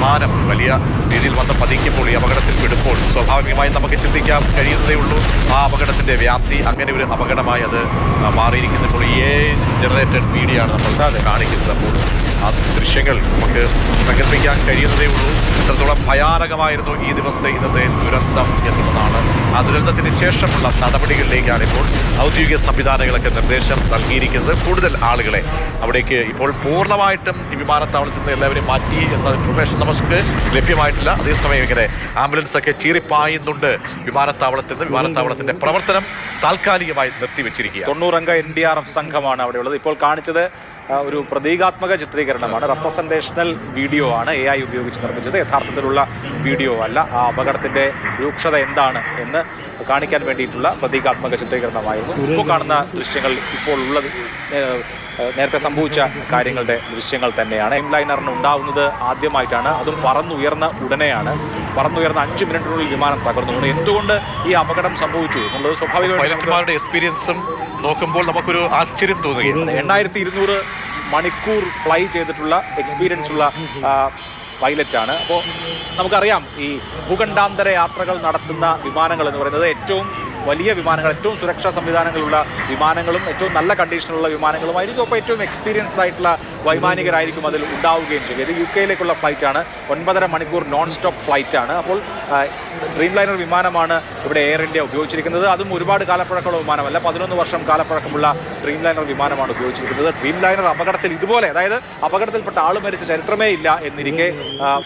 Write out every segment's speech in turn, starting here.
വിമാനം വലിയ രീതിയിൽ വന്ന് പതിക്കുമ്പോൾ ഈ അപകടത്തിൽ പെടുമ്പോൾ സ്വാഭാവികമായും നമുക്ക് ചിന്തിക്കാൻ കഴിയുന്നതേ ഉള്ളൂ. ആ അപകടത്തിന്റെ വ്യാപ്തി അങ്ങനെ ഒരു അപകടമായി അത് മാറിയിരിക്കുന്നപ്പോൾ ഈ ജനറേറ്റഡ് മീഡിയ ആണ് നമ്മൾ കാണിക്കുന്നത്. അപ്പോൾ ആ ദൃശ്യങ്ങൾ നമുക്ക് സങ്കല്പിക്കാൻ കഴിയുന്നതേ ഉള്ളൂ. എത്രത്തോളം ഭയാനകമായിരുന്നു ഈ ദിവസത്തെ ഇന്നത്തെ ദുരന്തം എന്നുള്ളതാണ്. ആ ദുരന്തത്തിന് ശേഷമുള്ള നടപടികളിലേക്കാണ് ഇപ്പോൾ ഔദ്യോഗിക സംവിധാനങ്ങളൊക്കെ നിർദ്ദേശം നൽകിയിരിക്കുന്നത്. കൂടുതൽ ആളുകളെ അവിടേക്ക് ഇപ്പോൾ പൂർണമായിട്ടും ഈ വിമാനത്താവളത്തിൽ നിന്ന് എല്ലാവരെയും മാറ്റി എന്ന ഇൻഫർമേഷൻ നമുക്ക് ലഭ്യമായിട്ടില്ല. അതേസമയം ഇങ്ങനെ ആംബുലൻസ് ഒക്കെ ചീറിപ്പായുന്നുണ്ട് വിമാനത്താവളത്തിൽ നിന്ന് വിമാനത്താവളത്തിന്റെ പ്രവർത്തനം താൽക്കാലികമായി നിർത്തിവെച്ചിരിക്കുക തൊണ്ണൂറംഗ എൻ ഡി ആർ എഫ് സംഘമാണ് അവിടെയുള്ളത്. ഇപ്പോൾ കാണിച്ചത് ഒരു പ്രതീകാത്മക ചിത്രീകരണമാണ്. റെപ്രസെന്റേഷണൽ വീഡിയോ ആണ് എ ഐ ഉപയോഗിച്ച് നിർമ്മിച്ചത്. യഥാർത്ഥത്തിലുള്ള വീഡിയോ അല്ല. ആ അപകടത്തിന്റെ രൂക്ഷത എന്താണ് എന്ന് കാണിക്കാൻ വേണ്ടിയിട്ടുള്ള പ്രതീകാത്മക ചിത്രീകരണമായിരുന്നു. ഇപ്പോൾ കാണുന്ന ദൃശ്യങ്ങൾ ഇപ്പോൾ ഉള്ളത് നേരത്തെ സംഭവിച്ച കാര്യങ്ങളുടെ ദൃശ്യങ്ങൾ തന്നെയാണ്. ലൈനറിന് ഉണ്ടാവുന്നത് ആദ്യമായിട്ടാണ്. അതും പറന്നുയർന്ന ഉടനെയാണ്. പറന്നുയർന്ന അഞ്ച് മിനിറ്റിനുള്ളിൽ വിമാനം തകർന്നു. എന്തുകൊണ്ട് ഈ അപകടം സംഭവിച്ചു എന്നുള്ളത് സ്വാഭാവികമായിട്ട് എക്സ്പീരിയൻസും നോക്കുമ്പോൾ നമുക്കൊരു ആശ്ചര്യം തോന്നുകയാണ്. എണ്ണായിരത്തി ഇരുന്നൂറ് മണിക്കൂർ ഫ്ലൈ ചെയ്തിട്ടുള്ള എക്സ്പീരിയൻസ് ഉള്ള പൈലറ്റ് ആണ്. അപ്പോൾ നമുക്കറിയാം ഈ ഭൂഖണ്ഡാന്തര യാത്രകൾ നടത്തുന്ന വിമാനങ്ങൾ എന്ന് പറയുന്നത് ഏറ്റവും വലിയ വിമാനങ്ങൾ ഏറ്റവും സുരക്ഷാ സംവിധാനങ്ങളുള്ള വിമാനങ്ങളും ഏറ്റവും നല്ല കണ്ടീഷനിലുള്ള വിമാനങ്ങളുമായിരിക്കും. അപ്പോൾ ഏറ്റവും എക്സ്പീരിയൻസ്ഡ് ആയിട്ടുള്ള വൈമാനികരായിരിക്കും അതിൽ ഉണ്ടാവുകയും ചെയ്യും. ഇത് യു കെയിലേക്കുള്ള ഫ്ലൈറ്റാണ് ഒൻപതര മണിക്കൂർ നോൺ സ്റ്റോപ്പ് ഫ്ലൈറ്റാണ് അപ്പോൾ ഡ്രീം ലൈനർ വിമാനമാണ് ഇവിടെ എയർ ഇന്ത്യ ഉപയോഗിച്ചിരിക്കുന്നത്. അതും ഒരുപാട് കാലപ്പഴക്കമുള്ള വിമാനമല്ല. പതിനൊന്ന് വർഷം കാലപ്പഴക്കമുള്ള ഡ്രീം ലൈനർ വിമാനമാണ് ഉപയോഗിച്ചിരിക്കുന്നത്. ഡ്രീം ലൈനർ അപകടത്തിൽ ഇതുപോലെ അതായത് അപകടത്തിൽപ്പെട്ട ആൾ മരിച്ച ചരിത്രമേ ഇല്ല എന്നിരിക്കെ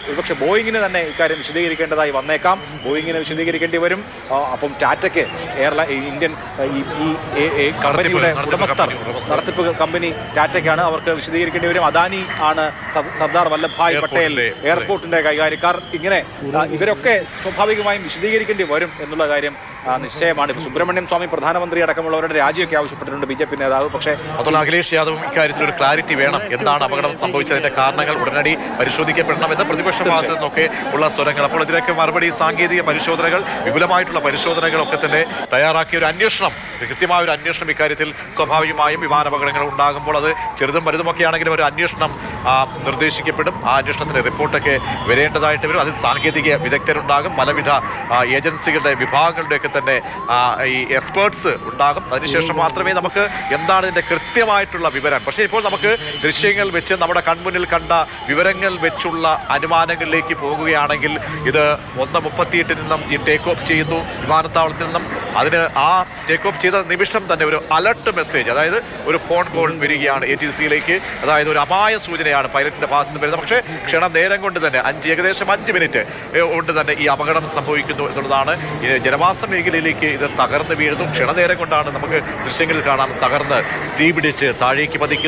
ഒരുപക്ഷെ ബോയിങ്ങിന് തന്നെ ഇക്കാര്യം വിശദീകരിക്കേണ്ടതായി വന്നേക്കാം. ബോയിങ്ങിനെ വിശദീകരിക്കേണ്ടി വരും. അപ്പം ടാറ്റയ്ക്ക് എയർലൈൻ ഇന്ത്യൻ ഈ കമ്പനിയുടെ ഉടമസ്ഥർ. നടത്തിപ്പ് കമ്പനി ടാറ്റയ്ക്കാണ് അവർക്ക് വിശദീകരിക്കേണ്ടി വരും. അദാനി ആണ് സർ- സർദാർ വല്ലഭായ് പട്ടേൽ എയർപോർട്ടിന്റെ കൈകാര്യക്കാർ. ഇങ്ങനെ ഇവരൊക്കെ ഇവരൊക്കെ സ്വാഭാവികമായും വിശദീകരിക്കേണ്ടി വരും എന്നുള്ള കാര്യം നിശ്ചയമാണ്. ഇപ്പോൾ സുബ്രഹ്മണ്യം സ്വാമി പ്രധാനമന്ത്രി അടക്കമുള്ളവരുടെ രാജിയൊക്കെ ആവശ്യപ്പെട്ടിട്ടുണ്ട് ബി ജെ പി നേതാവ്. പക്ഷേ അതുപോലെ അഖിലേഷ് യാദവും ഇക്കാര്യത്തിൽ ഒരു ക്ലാരിറ്റി വേണം. എന്താണ് അപകടം സംഭവിച്ചതിന്റെ കാരണങ്ങൾ ഉടനടി പരിശോധിക്കപ്പെടണമെന്ന് പ്രതിപക്ഷ ഭാഗത്തു നിന്നൊക്കെ ഉള്ള സ്വരങ്ങൾ. അപ്പോൾ ഇതിലൊക്കെ മറുപടി സാങ്കേതിക പരിശോധനകൾ വിപുലമായിട്ടുള്ള പരിശോധനകളൊക്കെ തന്നെ തയ്യാറാക്കിയ ഒരു അന്വേഷണം കൃത്യമായ ഒരു അന്വേഷണം ഇക്കാര്യത്തിൽ സ്വാഭാവികമായും വിമാനാപകടങ്ങൾ ഉണ്ടാകുമ്പോൾ അത് ചെറുതും വലുതുമൊക്കെ ആണെങ്കിലും ഒരു അന്വേഷണം നിർദ്ദേശിക്കപ്പെടും. ആ അന്വേഷണത്തിന്റെ റിപ്പോർട്ടൊക്കെ വരേണ്ടതായിട്ട് വരും. അതിൽ സാങ്കേതിക വിദഗ്ധരുണ്ടാകും. പലവിധ ഏജൻസികളുടെ വിഭാഗങ്ങളുടെയൊക്കെ തന്നെ ഈ എക്സ്പേർട്സ് ഉണ്ടാകും. അതിനുശേഷം മാത്രമേ നമുക്ക് എന്താണ് ഇതിന്റെ കൃത്യമായിട്ടുള്ള വിവരം. പക്ഷേ ഇപ്പോൾ നമുക്ക് ദൃശ്യങ്ങൾ വെച്ച് നമ്മുടെ കൺമുന്നിൽ കണ്ട വിവരങ്ങൾ വെച്ചുള്ള അനുമാനങ്ങളിലേക്ക് പോകുകയാണെങ്കിൽ ഇത് ഒന്ന് മുപ്പത്തിയെട്ടിൽ നിന്നും ഈ ടേക്ക് ഓഫ് ചെയ്യുന്നു. വിമാനത്താവളത്തിൽ നിന്നും അതിന് ആ ടേക്ക് ഓഫ് ചെയ്ത നിമിഷം തന്നെ ഒരു അലർട്ട് മെസ്സേജ് അതായത് ഒരു ഫോൺ കോൾ വരികയാണ് എ ടി സിയിലേക്ക് അതായത് ഒരു അപായ സൂചനയാണ് പൈലറ്റിന്റെ ഭാഗത്ത് നിന്ന് വരുന്നത്. പക്ഷേ ക്ഷണം നേരം കൊണ്ട് തന്നെ അഞ്ച് ഏകദേശം അഞ്ച് മിനിറ്റ് കൊണ്ട് തന്നെ ഈ അപകടം സംഭവിക്കുന്നു എന്നുള്ളതാണ്. ജനവാസ മേഖലയിലേക്ക് ഇത് തകർന്ന് വീഴുന്നു. ക്ഷണനേരം കൊണ്ടാണ് നമുക്ക് ദൃശ്യങ്ങളിൽ കാണാം തകർന്ന് തീപിടിച്ച് താഴേക്ക് പതിക്കുന്നു.